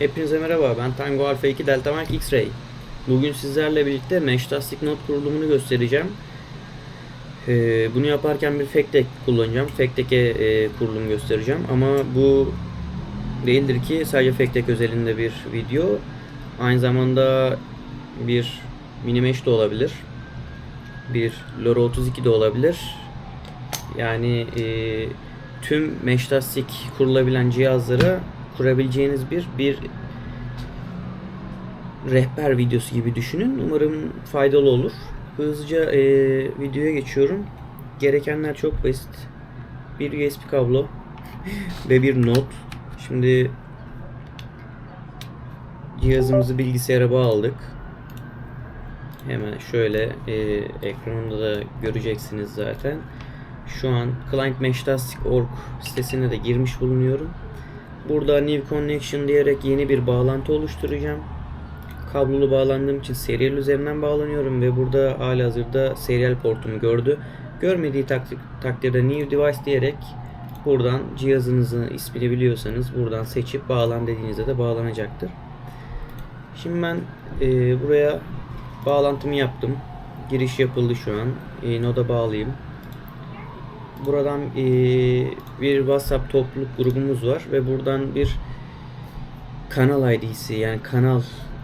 Hepinize merhaba ben Tango Alpha 2 Delta Mike X-Ray Bugün sizlerle birlikte Meshtastic Node kurulumunu göstereceğim. Ee, Bunu yaparken bir Fektek kullanacağım. Fektek'e e, kurulum göstereceğim. Ama bu değildir ki sadece Fektek özelinde bir video. Aynı zamanda bir Minimesh de olabilir. Bir Loro 32 de olabilir. Yani e, tüm Meshtastic kurulabilen cihazlara kurabileceğiniz bir bir rehber videosu gibi düşünün. Umarım faydalı olur. Hızlıca e, videoya geçiyorum. Gerekenler çok basit. Bir USB kablo ve bir not. Şimdi cihazımızı bilgisayara bağladık. Hemen şöyle e, ekranında da göreceksiniz zaten. Şu an clientmeshtastic.org sitesine de girmiş bulunuyorum. Burada New Connection diyerek yeni bir bağlantı oluşturacağım. Kablolu bağlandığım için serial üzerinden bağlanıyorum ve burada hala hazırda serial portumu gördü. Görmediği takdir, takdirde New Device diyerek buradan cihazınızın ismini biliyorsanız buradan seçip bağlan dediğinizde de bağlanacaktır. Şimdi ben e, buraya bağlantımı yaptım. Giriş yapıldı şu an. E, Noda bağlayayım. Buradan e, bir WhatsApp topluluk grubumuz var ve buradan bir kanal ID'si yani kanal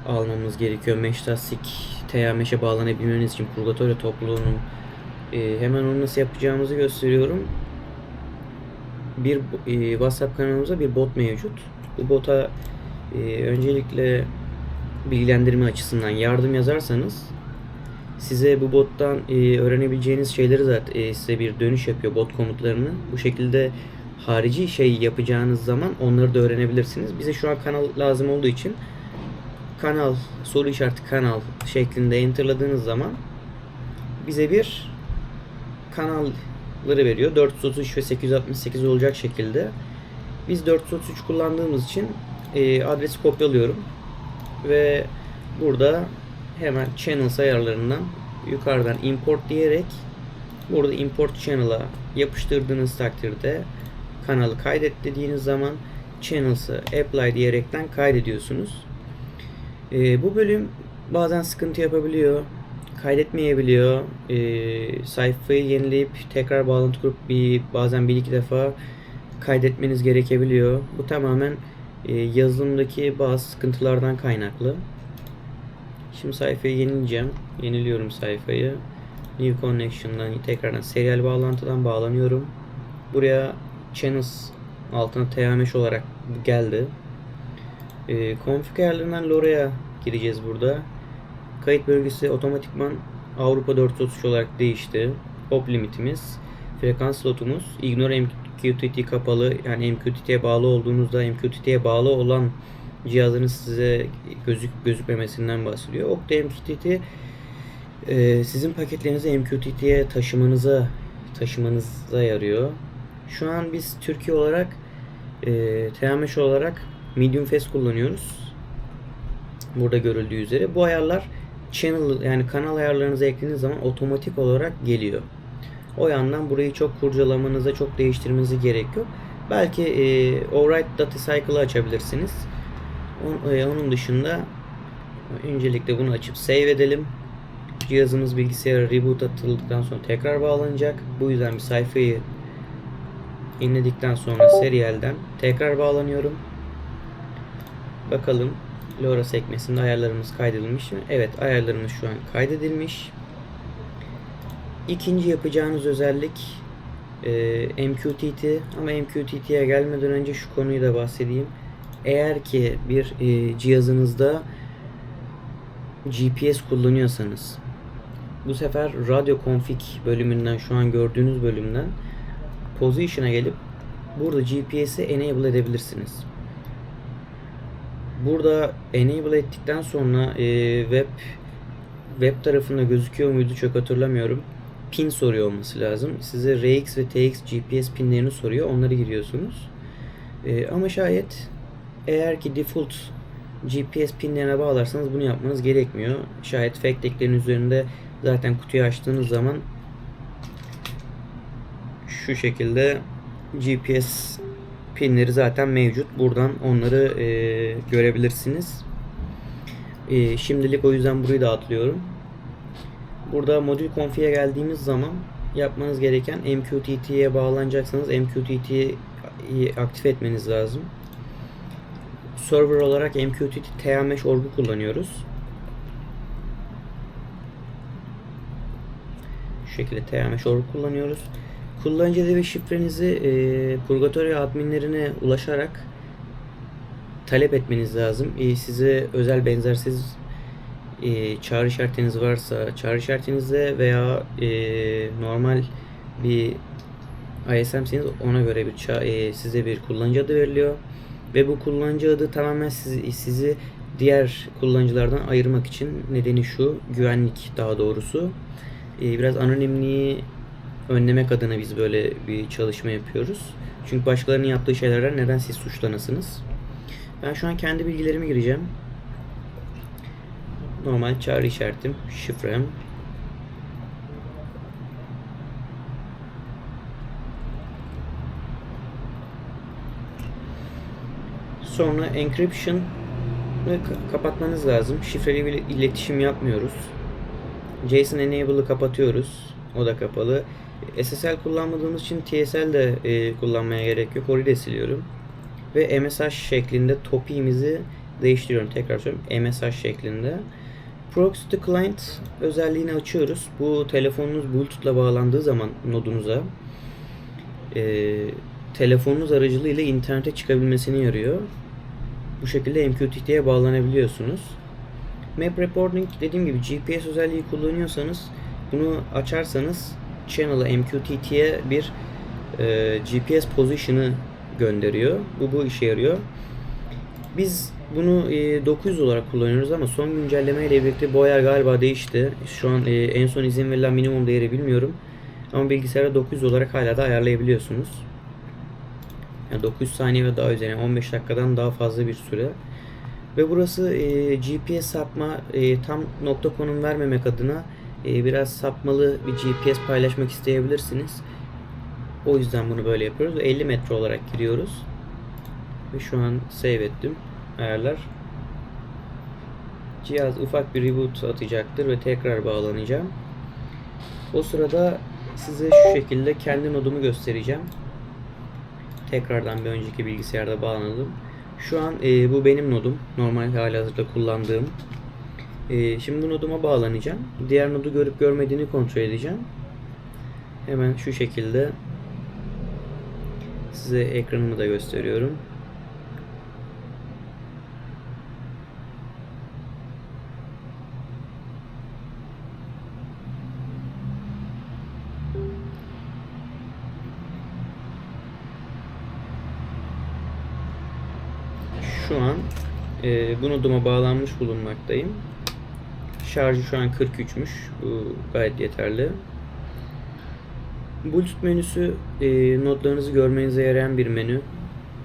almamız gerekiyor. Meştasik TYA Meş'e bağlanabilmeniz için Purgatorio topluluğunun e, hemen onu nasıl yapacağımızı gösteriyorum. Bir e, WhatsApp kanalımızda bir bot mevcut. Bu bota e, öncelikle bilgilendirme açısından yardım yazarsanız size bu bottan e, öğrenebileceğiniz şeyleri zaten e, size bir dönüş yapıyor bot komutlarını. Bu şekilde harici şey yapacağınız zaman onları da öğrenebilirsiniz. Bize şu an kanal lazım olduğu için kanal soru işareti kanal şeklinde enterladığınız zaman bize bir kanalları veriyor. 433 ve 868 olacak şekilde. Biz 433 kullandığımız için e, adresi kopyalıyorum ve burada hemen channels ayarlarından yukarıdan import diyerek burada import channel'a yapıştırdığınız takdirde kanalı kaydet dediğiniz zaman channels'ı apply diyerekten kaydediyorsunuz. Ee, bu bölüm bazen sıkıntı yapabiliyor. Kaydetmeyebiliyor. Ee, sayfayı yenileyip tekrar bağlantı kurup bir bazen bir iki defa kaydetmeniz gerekebiliyor. Bu tamamen e, yazılımdaki bazı sıkıntılardan kaynaklı. Şimdi sayfayı yenileyeceğim. Yeniliyorum sayfayı. New Connection'dan tekrardan serial bağlantıdan bağlanıyorum. Buraya channels altına TMH olarak geldi. E, config ayarlarından LoRa'ya gireceğiz burada. Kayıt bölgesi otomatikman Avrupa 433 olarak değişti. Hop limitimiz, frekans slotumuz, ignore MQTT kapalı yani MQTT'ye bağlı olduğunuzda MQTT'ye bağlı olan cihazınız size gözük gözükmemesinden bahsediyor. Okta MQTT e, sizin paketlerinizi MQTT'ye taşımanıza taşımanıza yarıyor. Şu an biz Türkiye olarak e, TMH olarak medium fast kullanıyoruz. Burada görüldüğü üzere. Bu ayarlar channel yani kanal ayarlarınıza eklediğiniz zaman otomatik olarak geliyor. O yandan burayı çok kurcalamanıza, çok değiştirmenize gerek yok. Belki e, override data cycle'ı açabilirsiniz. E, onun dışında öncelikle bunu açıp save edelim. Cihazımız bilgisayara reboot atıldıktan sonra tekrar bağlanacak. Bu yüzden bir sayfayı inledikten sonra serialden tekrar bağlanıyorum. Bakalım LoRa sekmesinde ayarlarımız kaydedilmiş mi? Evet ayarlarımız şu an kaydedilmiş. İkinci yapacağınız özellik e, MQTT ama MQTT'ye gelmeden önce şu konuyu da bahsedeyim. Eğer ki bir e, cihazınızda GPS kullanıyorsanız bu sefer radyo config bölümünden şu an gördüğünüz bölümden position'a gelip burada GPS'i enable edebilirsiniz. Burada enable ettikten sonra e, web web tarafında gözüküyor muydu çok hatırlamıyorum. Pin soruyor olması lazım. Size RX ve TX GPS pinlerini soruyor. Onları giriyorsunuz. E, ama şayet eğer ki default GPS pinlerine bağlarsanız bunu yapmanız gerekmiyor. Şayet Factek'lerin üzerinde zaten kutuyu açtığınız zaman şu şekilde GPS pinleri zaten mevcut. Buradan onları e, görebilirsiniz. E, şimdilik o yüzden burayı da atlıyorum. Burada modül config'e geldiğimiz zaman yapmanız gereken MQTT'ye bağlanacaksanız MQTT'yi aktif etmeniz lazım. Server olarak MQTT TA orgu kullanıyoruz. Şu şekilde TA orgu kullanıyoruz. Kullanıcı adı ve şifrenizi e, Purgatorio adminlerine ulaşarak talep etmeniz lazım. E, size özel benzersiz e, çağrı işaretiniz varsa çağrı işaretinizde veya e, normal bir ISM'seniz ona göre bir e, size bir kullanıcı adı veriliyor ve bu kullanıcı adı tamamen sizi, sizi diğer kullanıcılardan ayırmak için nedeni şu güvenlik daha doğrusu e, biraz anonimliği önlemek adına biz böyle bir çalışma yapıyoruz. Çünkü başkalarının yaptığı şeylerden neden siz suçlanasınız? Ben şu an kendi bilgilerimi gireceğim. Normal çağrı işaretim, şifrem. Sonra encryption kapatmanız lazım. Şifreli bir iletişim yapmıyoruz. JSON enable'ı kapatıyoruz. O da kapalı. SSL kullanmadığımız için TSL de e, kullanmaya gerek yok. Orayı da siliyorum. Ve MSH şeklinde topiğimizi değiştiriyorum. Tekrar söylüyorum. MSH şeklinde. Proxy to Client özelliğini açıyoruz. Bu telefonunuz Bluetooth'la bağlandığı zaman nodunuza e, telefonunuz aracılığıyla internete çıkabilmesini yarıyor. Bu şekilde MQTT'ye bağlanabiliyorsunuz. Map Reporting dediğim gibi GPS özelliği kullanıyorsanız bunu açarsanız channel'a MQTT'ye bir e, GPS position'ı gönderiyor. Bu bu işe yarıyor. Biz bunu e, 900 olarak kullanıyoruz ama son güncelleme ile birlikte bu ayar galiba değişti. Şu an e, en son izin verilen minimum değeri bilmiyorum. Ama bilgisayarda 900 olarak hala da ayarlayabiliyorsunuz. Yani 900 saniye ve daha üzerine 15 dakikadan daha fazla bir süre. Ve burası e, GPS sapma e, tam nokta konum vermemek adına e, biraz sapmalı bir GPS paylaşmak isteyebilirsiniz. O yüzden bunu böyle yapıyoruz. 50 metre olarak giriyoruz. Ve şu an save ettim. Ayarlar. Cihaz ufak bir reboot atacaktır ve tekrar bağlanacağım. O sırada size şu şekilde kendi nodumu göstereceğim. Tekrardan bir önceki bilgisayarda bağladım. Şu an e, bu benim nodum. Normal hali hazırda kullandığım. E, şimdi bu noduma bağlanacağım. Diğer nodu görüp görmediğini kontrol edeceğim. Hemen şu şekilde size ekranımı da gösteriyorum. Şu an e, bu noduma bağlanmış bulunmaktayım. Şarjı şu an 43'müş. Bu gayet yeterli. Bluetooth menüsü e, notlarınızı görmenize yarayan bir menü.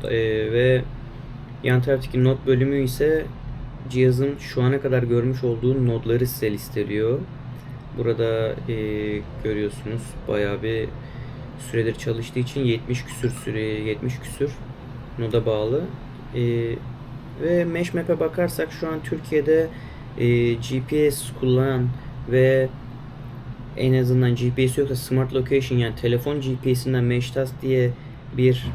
E, ve yan taraftaki not bölümü ise cihazın şu ana kadar görmüş olduğu notları size listeliyor. Burada e, görüyorsunuz bayağı bir süredir çalıştığı için 70 küsür süre 70 küsür noda bağlı. E, ve Mesh Map'e bakarsak şu an Türkiye'de e, GPS kullanan ve en azından GPS yoksa Smart Location yani telefon GPS'inden Meshtask diye bir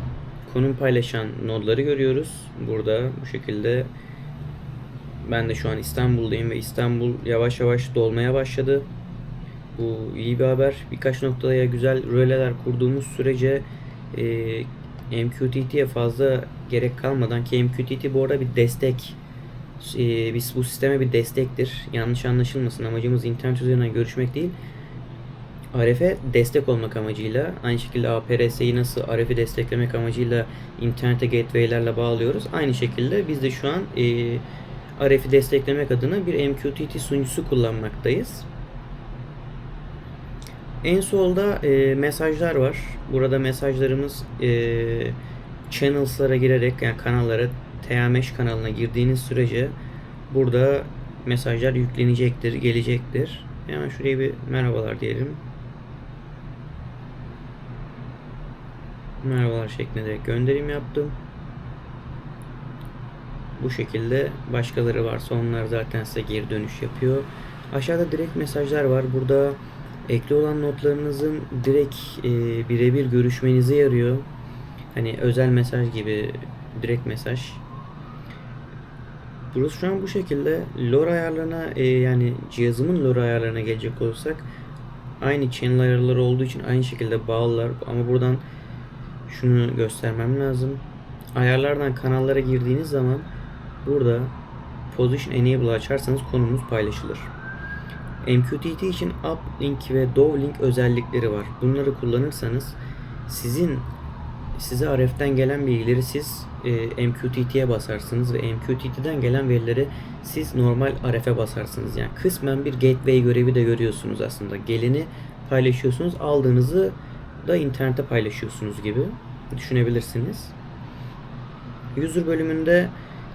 konum paylaşan nodları görüyoruz. Burada bu şekilde ben de şu an İstanbul'dayım ve İstanbul yavaş yavaş dolmaya başladı. Bu iyi bir haber. Birkaç noktaya güzel röleler kurduğumuz sürece e, MQTT'ye fazla gerek kalmadan ki MQTT bu arada bir destek e, biz bu sisteme bir destektir. Yanlış anlaşılmasın. Amacımız internet üzerinden görüşmek değil. RF'e destek olmak amacıyla aynı şekilde APRS'yi nasıl RF'i desteklemek amacıyla internete gateway'lerle bağlıyoruz. Aynı şekilde biz de şu an e, RF'i desteklemek adına bir MQTT sunucusu kullanmaktayız. En solda e, mesajlar var. Burada mesajlarımız e, channels'lara girerek yani kanallara TMH kanalına girdiğiniz sürece burada mesajlar yüklenecektir, gelecektir. Hemen şuraya bir merhabalar diyelim. merhabalar şeklinde gönderim yaptım. Bu şekilde başkaları varsa onlar zaten size geri dönüş yapıyor. Aşağıda direkt mesajlar var. Burada ekli olan notlarınızın direkt e, birebir görüşmenize yarıyor. Hani özel mesaj gibi direkt mesaj. Burası şu an bu şekilde. LoRa ayarlarına e, yani cihazımın LoRa ayarlarına gelecek olursak aynı channel ayarları olduğu için aynı şekilde bağlılar. Ama buradan şunu göstermem lazım. Ayarlardan kanallara girdiğiniz zaman burada Position Enable açarsanız konumuz paylaşılır. MQTT için uplink ve downlink özellikleri var. Bunları kullanırsanız sizin size RF'den gelen bilgileri siz e, MQTT'ye basarsınız ve MQTT'den gelen verileri siz normal RF'e basarsınız. Yani kısmen bir gateway görevi de görüyorsunuz aslında. Geleni paylaşıyorsunuz, aldığınızı da internete paylaşıyorsunuz gibi düşünebilirsiniz. User bölümünde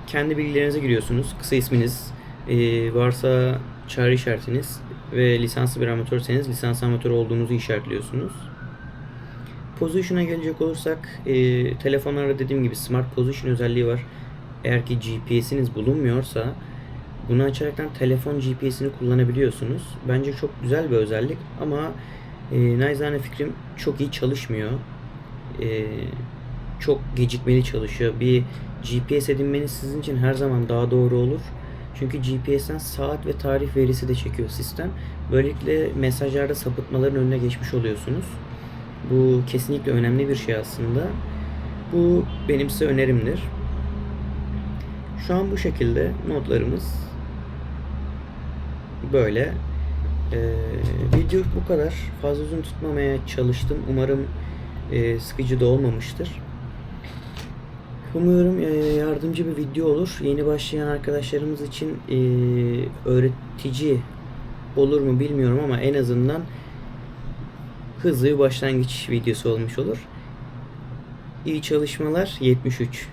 kendi bilgilerinizi giriyorsunuz. Kısa isminiz, e, varsa çağrı işaretiniz ve lisanslı bir amatörseniz lisans amatör olduğunuzu işaretliyorsunuz. Position'a gelecek olursak e, telefonlarda dediğim gibi Smart Position özelliği var. Eğer ki GPS'iniz bulunmuyorsa bunu açaraktan telefon GPS'ini kullanabiliyorsunuz. Bence çok güzel bir özellik ama e, naizane fikrim çok iyi çalışmıyor. E, çok gecikmeli çalışıyor. Bir GPS edinmeniz sizin için her zaman daha doğru olur. Çünkü GPS'ten saat ve tarih verisi de çekiyor sistem. Böylelikle mesajlarda sapıtmaların önüne geçmiş oluyorsunuz. Bu kesinlikle önemli bir şey aslında. Bu benim size önerimdir. Şu an bu şekilde notlarımız böyle. Ee, video bu kadar. Fazla uzun tutmamaya çalıştım. Umarım e, sıkıcı da olmamıştır. Umuyorum e, yardımcı bir video olur. Yeni başlayan arkadaşlarımız için e, öğretici olur mu bilmiyorum ama en azından hızlı bir başlangıç videosu olmuş olur. İyi çalışmalar 73.